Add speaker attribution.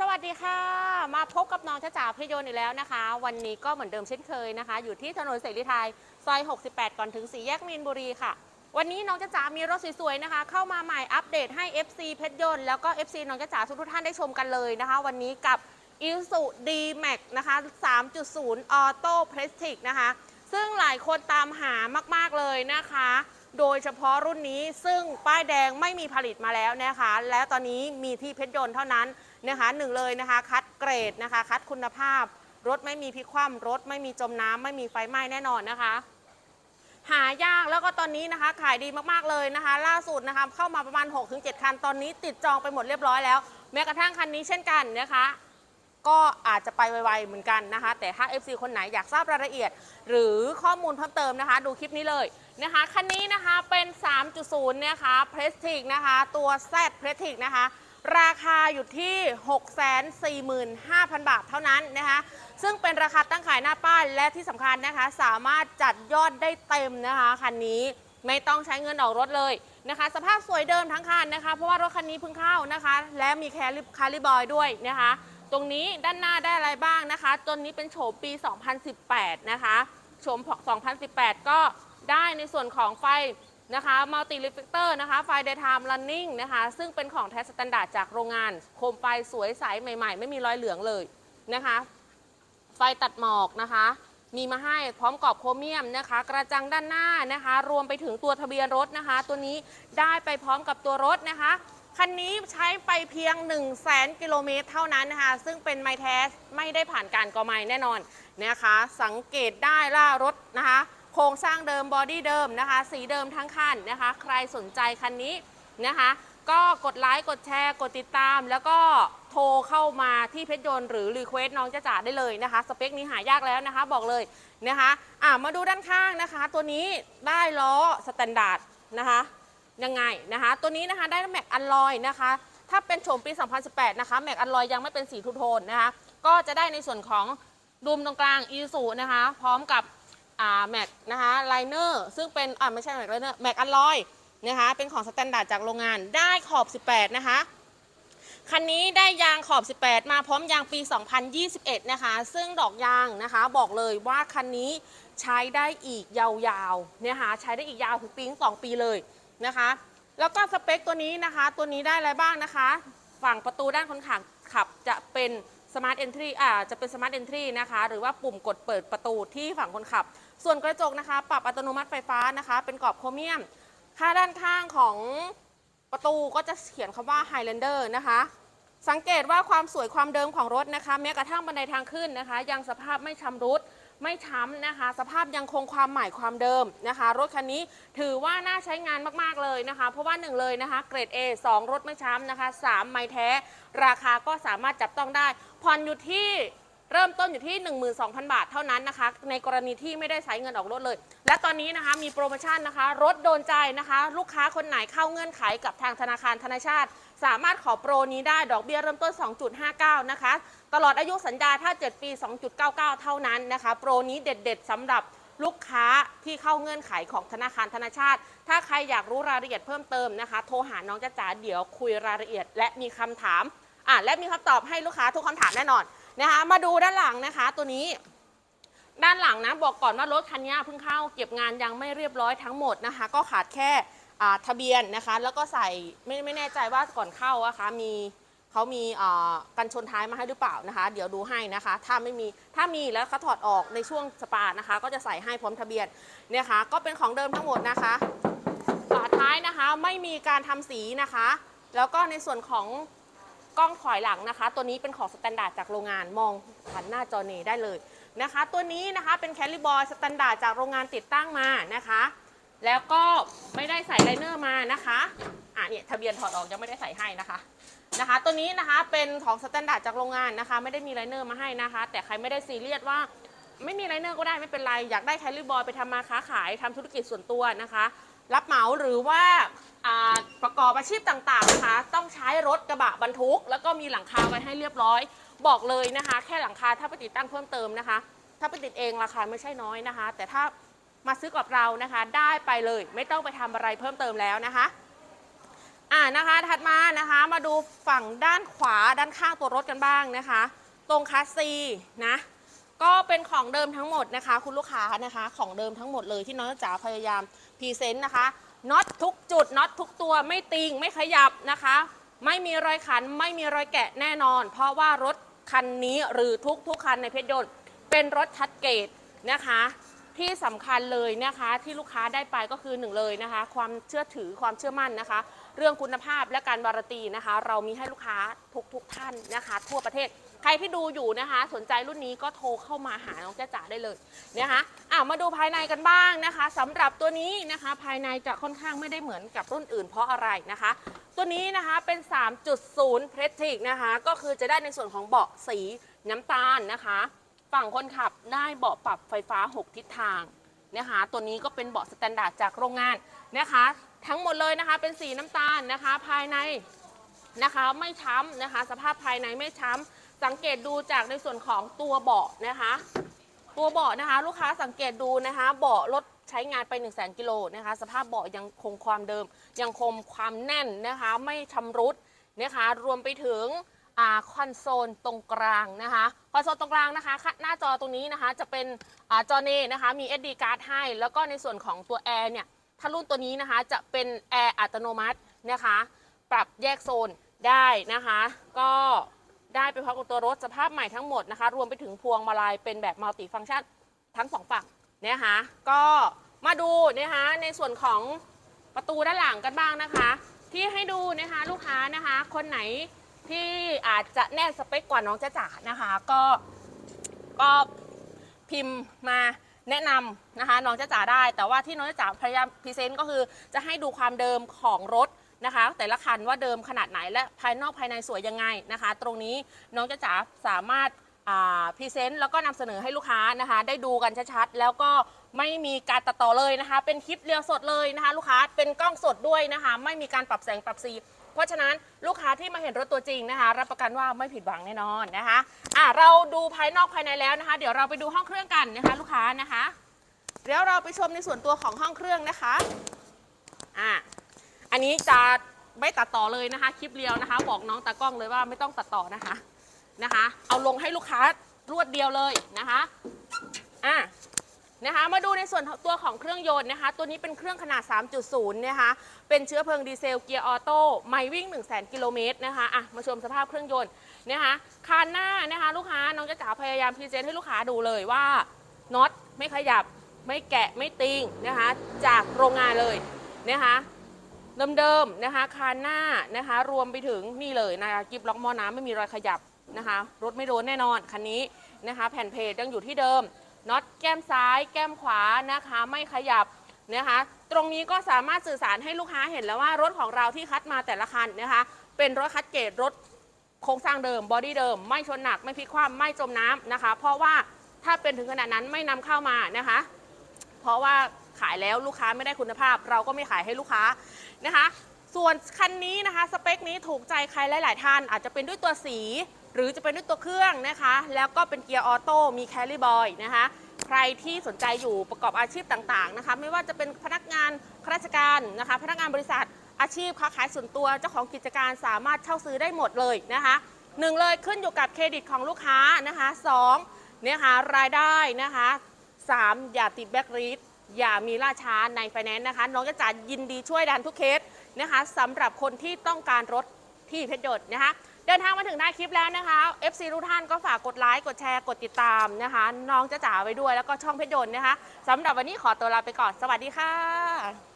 Speaker 1: สวัสดีค่ะ มาพบกับน้องจ้าจ๋าพยนต์อีกแล้วนะคะ วันนี้ก็เหมือนเดิมเช่นเคยนะคะ อยู่ที่ถนนเสรีไทยซอย 68 ก่อนถึงสี่แยกมีนบุรีค่ะ วันนี้น้องจ้าจ๋ามีรถสวยๆนะคะ เข้ามาใหม่อัปเดตให้ FC เพชรยนต์แล้วก็ FC น้องจ้าจ๋าทุกท่านได้ชมกันเลยนะคะ วันนี้กับ i s u d m a x นะคะ 3.0 Auto Prestige นะคะ ซึ่งหลายคนตามหามากๆเลยนะคะ โดยเฉพาะรุ่นนี้ซึ่งป้ายแดงไม่มีผลิตมาแล้วนะคะ แล้วตอนนี้มีที่เพชรยนต์เท่านั้น นะคะหนึ่งเลยนะคะ คัดเกรดนะคะ คัดคุณภาพ รถไม่มีพิคว่ำรถไม่มีจมน้ำไม่มีไฟไหม้แน่นอนนะคะ หายากแล้วก็ตอนนี้นะคะ ขายดีมากๆเลยนะคะ ล่าสุดนะคะเข้ามาประมาณ 6-7 คัน ตอนนี้ติดจองไปหมดเรียบร้อยแล้ว แม้กระทั่งคันนี้เช่นกันนะคะก็อาจจะไปไวๆเหมือนกันนะคะ แต่ถ้า FC คนไหนอยากทราบรายละเอียด หรือข้อมูลเพิ่มเติมนะคะ ดูคลิปนี้เลยนะคะ คันนี้นะคะเป็น 3.0 นะคะ p r e s t i g นะคะ ตัว Z p r e s t i g นะคะ ราคาอยู่ที่ 645,000 บาทเท่านั้นนะคะ ซึ่งเป็นราคาตั้งขายหน้าป้ายและที่สำคัญนะคะ สามารถจัดยอดได้เต็มนะคะคันนี้ไม่ต้องใช้เงินออกรถเลยนะคะ สภาพสวยเดิมทั้งคันนะคะ เพราะว่ารถคันนี้เพิ่งเข้านะคะ และมีแคลิคาลิบอยด้วยนะคะ ตรงนี้ด้านหน้าได้อะไรบ้างนะคะ ตัวนี้เป็นโฉมปี 2018 นะคะโฉม2018 ก็ได้ในส่วนของไฟ นะคะมัลติรีเฟกเตอร์นะคะไฟ daytime running นะคะซึ่งเป็นของแท้สแตนดาร์ดจากโรงงาน โคมไฟสวยใสใหม่ ๆ ไม่มีรอยเหลืองเลยนะคะ ไฟตัดหมอกนะคะ มีมาให้พร้อมกรอบโครเมียมนะคะ กระจังด้านหน้านะคะ รวมไปถึงตัวทะเบียนรถนะคะ ตัวนี้ได้ไปพร้อมกับตัวรถนะคะคันนี้ใช้ไปเพียง 1 0 0 0 0แกิโลเมตรเท่านั้นนะคะ ซึ่งเป็นไมแท้ไม่ได้ผ่านการกอไม้แน่นอนนะคะ สังเกตได้ล่ารถนะคะ โครงสร้างเดิมบอดี้เดิมนะคะ สีเดิมทั้งคันนะคะ ใครสนใจคันนี้นะคะ ก็กดไลค์ กดแชร์ กดติดตาม แล้วก็โทรเข้ามาที่เพชรยนต์หรือรีเควสน้องจะจ่าได้เลยนะคะ สเปคนี้หายากแล้วนะคะ บอกเลยนะคะอะมาดูด้านข้างนะคะ ตัวนี้ได้ล้อสแตนดาร์ดนะคะยังไงนะคะ ตัวนี้นะคะได้แม็กอัลลอยนะคะ ถ้าเป็นโฉมปี 2018 นะคะแม็กอัลลอยยังไม่เป็นสีทูโทนนะคะ ก็จะได้ในส่วนของดุมตรงกลางอีซูนะคะ พร้อมกับ อ่าแม็กนะคะไลเนอร์ซึ่งเป็นอ่าไม่ใช่แม็กไลเนอร์แม็กอัลลอยนะคะเป็นของสแตนดาร์ดจากโรงงานได้ขอบ 18 นะคะคันนี้ได้ยางขอบ 18 มาพร้อมยางปี 2021 นะคะ ซึ่งดอกยางนะคะ บอกเลยว่าคันนี้ใช้ได้อีกยาวๆนะคะใช้ได้อีกยาวถึงปีสองปีเลยนะคะ แล้วก็สเปคตัวนี้นะคะ ตัวนี้ได้อะไรบ้างนะคะ ฝั่งประตูด้านคนขับขับจะเป็น Smart Entry อ่าจะเป็น Smart Entry นะคะ หรือว่าปุ่มกดเปิดประตูที่ฝั่งคนขับ ส่วนกระจกนะคะ ปรับอัตโนมัติไฟฟ้านะคะ เป็นกรอบโครเมียม ค่าด้านข้างของประตูก็จะเขียนคำว่า Highlander นะคะ สังเกตว่าความสวยความเดิมของรถนะคะ แม้กระทั่งบันไดทางขึ้นนะคะ ยังสภาพไม่ชำรุดไม่ช้ำนะคะ สภาพยังคงความใหม่ความเดิมนะคะ รถคันนี้ถือว่าน่าใช้งานมากๆเลยนะคะ เพราะว่าหนึ่งเลยนะคะ เกรด A 2 รถไม่ช้ำนะคะ 3 ไม้แท้ ราคาก็สามารถจับต้องได้ ผ่อนอยู่ที่ เริ่มต้นอยู่ที่ 12,000 บาทเท่านั้นนะคะ ในกรณีที่ไม่ได้ใช้เงินออกรถเลย และตอนนี้นะคะมีโปรโมชั่นนะคะรถโดนใจนะคะ ลูกค้าคนไหนเข้าเงื่อนไขกับทางธนาคารธนาชาติ สามารถขอโปรนี้ได้ดอกเบี้ยเริ่มต้น 2.59 นะคะ ตลอดอายุสัญญาถ้า 7 ปี 2.99 เท่านั้นนะคะ โปรนี้เด็ด ๆสำหรับลูกค้าที่เข้าเงื่อนไขของธนาคารธนาชาติ ถ้าใครอยากรู้รายละเอียดเพิ่มเติมนะคะ โทรหาน้องจ้าจ๋าเดี๋ยวคุยรายละเอียด และมีคำถามอ่าและมีคำตอบให้ลูกค้าทุกคำถามแน่นอน นะคะ มาดูด้านหลังนะคะ ตัวนี้ ด้านหลังนะบอกก่อนว่ารถคันนี้เพิ่งเข้าเก็บงานยังไม่เรียบร้อยทั้งหมดนะคะ ก็ขาดแค่ทะเบียนนะคะ แล้วก็ใส่ไม่ไม่แน่ใจว่าก่อนเข้าอะคะมีเขามีกันชนท้ายมาให้หรือเปล่านะคะ เดี๋ยวดูให้นะคะ ถ้าไม่มีถ้ามีแล้วเขาถอดออกในช่วงสปานะคะ ก็จะใส่ให้พร้อมทะเบียนเนี่ยค่ะก็เป็นของเดิมทั้งหมดนะคะฝาท้ายนะคะไม่มีการทำสีนะคะ แล้วก็ในส่วนของ กล้องถอยหลังนะคะ ตัวนี้เป็นของสแตนดาร์ดจากโรงงานมองผ่านหน้าจอเนได้เลยนะคะ ตัวนี้นะคะเป็นแคลิบอยสแตนดาร์ดจากโรงงานติดตั้งมานะคะ แล้วก็ไม่ได้ใส่ไลเนอร์มานะคะอะเนี่ยทะเบียนถอดออกยังไม่ได้ใส่ให้นะคะนะคะ ตัวนี้นะคะเป็นของสแตนดาร์ดจากโรงงานนะคะ ไม่ได้มีไลเนอร์มาให้นะคะ แต่ใครไม่ได้ซีเรียสว่าไม่มีไลเนอร์ก็ได้ไม่เป็นไร อยากได้แคลิบอยไปทำมาค้าขายทำธุรกิจส่วนตัวนะคะ รับเหมาหรือว่าอ่าประกอบอาชีพต่างๆนะคะ ต้องใช้รถกระบะบรรทุก แล้วก็มีหลังคาไว้ให้เรียบร้อย บอกเลยนะคะ แค่หลังคาถ้าไปติดตั้งเพิ่มเติมนะคะ ถ้าไปติดเองราคาไม่ใช่น้อยนะคะ แต่ถ้ามาซื้อกับเรานะคะ ได้ไปเลย ไม่ต้องไปทำอะไรเพิ่มเติมแล้วนะคะอ่านะคะถัดมานะคะมาดูฝั่งด้านขวาด้านข้างตัวรถกันบ้างนะคะ ตรงคัสซีนะ ก็เป็นของเดิมทั้งหมดนะคะ คุณลูกค้านะคะ ของเดิมทั้งหมดเลยที่น้องจ๋าพยายามพรีเซนต์นะคะน็อตทุกจุดน็อตทุกตัวไม่ติงไม่ขยับนะคะ ไม่มีรอยขันไม่มีรอยแกะแน่นอน เพราะว่ารถคันนี้หรือทุกทุกคันในเพชรยนต์เป็นรถชัดเกตนะคะ ที่สำคัญเลยนะคะที่ลูกค้าได้ไปก็คือหนึ่งเลยนะคะ ความเชื่อถือความเชื่อมั่นนะคะ เรื่องคุณภาพและการวารตีนะคะ เรามีให้ลูกค้าทุกทุกท่านนะคะ ทั่วประเทศ ใครที่ดูอยู่นะคะ สนใจรุ่นนี้ก็โทรเข้ามาหาน้องจ้าจ๋าได้เลยนะคะอะมาดูภายในกันบ้างนะคะสำหรับตัวนี้นะคะ ภายในจะค่อนข้างไม่ได้เหมือนกับรุ่นอื่นเพราะอะไรนะคะ ตัวนี้นะคะเป็น 3.0เพรสติกนะคะ ก็คือจะได้ในส่วนของเบาะสีน้ำตาลนะคะ ฝั่งคนขับได้เบาะปรับไฟฟ้า 6 ทิศทางนะคะ ตัวนี้ก็เป็นเบาะสแตนดาร์ดจากโรงงานนะคะ ทั้งหมดเลยนะคะเป็นสีน้ำตาลนะคะ ภายในนะคะไม่ช้ำนะคะ สภาพภายในไม่ช้ำ สังเกตดูจากในส่วนของตัวเบาะนะคะ ตัวเบาะนะคะ ลูกค้าสังเกตดูนะคะเบาะรถใช้งานไป 1 0 0 0 0 0กิโลนะคะ สภาพเบาะยังคงความเดิม ยังคงความแน่นนะคะ ไม่ชำรุดนะคะ รวมไปถึงอคอนโซลตรงกลางนะคะคอนโซลตรงกลางนะคะค่ะหน้าจอตรงนี้นะคะจะเป็นอจอเนนะคะมี SD card ให้ แล้วก็ในส่วนของตัวแอร์เนี่ยถ้ารุ่นตัวนี้นะคะจะเป็นแอร์อัตโนมัตินะคะ ปรับแยกโซนได้นะคะ ก็ ได้ไปพร้อมกับตัวรถสภาพใหม่ทั้งหมดนะคะ รวมไปถึงพวงมาลัยเป็นแบบมัลติฟัง c t ชันทั้งสองฝั่งนะคะก็มาดูนะคะในส่วนของประตูด้านหลังกันบ้างนะคะ ที่ให้ดูนะคะลูกค้านะคะ คนไหนที่อาจจะแน่สเปคกว่าน้องจ้าจ๋านะคะ ก็ก็พิมพ์มาแนะนำนะคะน้องจ้าจ๋าได้ แต่ว่าที่น้องจ้าจ๋าพยายามพรีเซนต์ก็คือจะให้ดูความเดิมของรถ นะคะ แต่ละคันว่าเดิมขนาดไหนและภายนอกภายในสวยยังไงนะคะ ตรงนี้น้องจ้าจ๋าสามารถพรีเซนต์แล้วก็นำเสนอให้ลูกค้านะคะ ได้ดูกันชัดๆ แล้วก็ไม่มีการตัดต่อเลยนะคะ เป็นคลิปเรียวสดเลยนะคะ ลูกค้าเป็นกล้องสดด้วยนะคะ ไม่มีการปรับแสงปรับสีเพราะฉะนั้นลูกค้าที่มาเห็นรถตัวจริงนะคะ รับประกันว่าไม่ผิดหวังแน่นอนนะคะอะเราดูภายนอกภายในแล้วนะคะ เดี๋ยวเราไปดูห้องเครื่องกันนะคะ ลูกค้านะคะ เดี๋ยวเราไปชมในส่วนตัวของห้องเครื่องนะคะอะ อันนี้จะไม่ตัดต่อเลยนะคะ คลิปเรียวนะคะ บอกน้องตากล้องเลยว่าไม่ต้องตัดต่อนะคะนะคะ เอาลงให้ลูกค้ารวดเดียวเลยนะคะอะนะคะมาดูในส่วนตัวของเครื่องยนต์นะคะ ตัวนี้เป็นเครื่องขนาด 3.0 นะคะ เป็นเชื้อเพลิงดีเซลเกียร์ออโต้ไม่วิ่ง 1 0 0 0 0 0กิโลเมตรนะคะอะมาชมสภาพเครื่องยนต์นะคะคานหน้านะคะ ลูกค้าน้องจะจ๋าพยายามพรีเซนต์ให้ลูกค้าดูเลยว่าน็อตไม่ขยับไม่แกะไม่ติงนะคะ จากโรงงานเลยนะคะ เดิมๆนะคะคานหน้านะคะ รวมไปถึงนี่เลยนะคะกิบล็อกหมอน้ำไม่มีรอยขยับนะคะ รถไม่โดนแน่นอนคันนี้นะคะ แผ่นเพจยังอยู่ที่เดิมน็อตแก้มซ้าย แก้มขวานะคะ ไม่ขยับนะคะ ตรงนี้ก็สามารถสื่อสารให้ลูกค้าเห็นแล้วว่ารถของเราที่คัดมาแต่ละคันนะคะ เป็นรถคัดเกรดรถโครงสร้างเดิมบอดี้เดิม ไม่ชนหนักไม่พลิกคว่ำไม่จมน้ำนะคะ เพราะว่าถ้าเป็นถึงขนาดนั้นไม่นำเข้ามานะคะ เพราะว่า ขายแล้วลูกค้าไม่ได้คุณภาพ เราก็ไม่ขายให้ลูกค้านะคะ ส่วนคันนี้นะคะสเปคนี้ถูกใจใครหลาย ๆ ท่าน อาจจะเป็นด้วยตัวสี หรือจะเป็นด้วยตัวเครื่องนะคะ แล้วก็เป็นเกียร์ออโต้มีแคลิบอยนะคะใครที่สนใจอยู่ประกอบอาชีพต่าง ๆ นะคะ ไม่ว่าจะเป็นพนักงานข้าราชการนะคะ พนักงานบริษัทอาชีพค้าขายส่วนตัวเจ้าของกิจการสามารถเช่าซื้อได้หมดเลยนะคะหนึ่งเลยขึ้นอยู่กับเครดิตของลูกค้านะคะสองเนี่ยค่ะรายได้นะคะ3อย่าติดแบ็กรีด อย่ามีล่าช้าในไฟแนนซ์นะคะ น้องจะจ่ายินดีช่วยดันทุกเคสนะคะสำหรับคนที่ต้องการรถที่เพชรยดนะคะ เดินทางมาถึงหน้าคลิปแล้วนะคะ FC ทุกท่านก็ฝากกดไลค์กดแชร์กดติดตามนะคะ น้องจะจ๋าไว้ด้วยแล้วก็ช่องเพชรยนต์นะคะสำหรับวันนี้ขอตัวลาไปก่อนสวัสดีค่ะ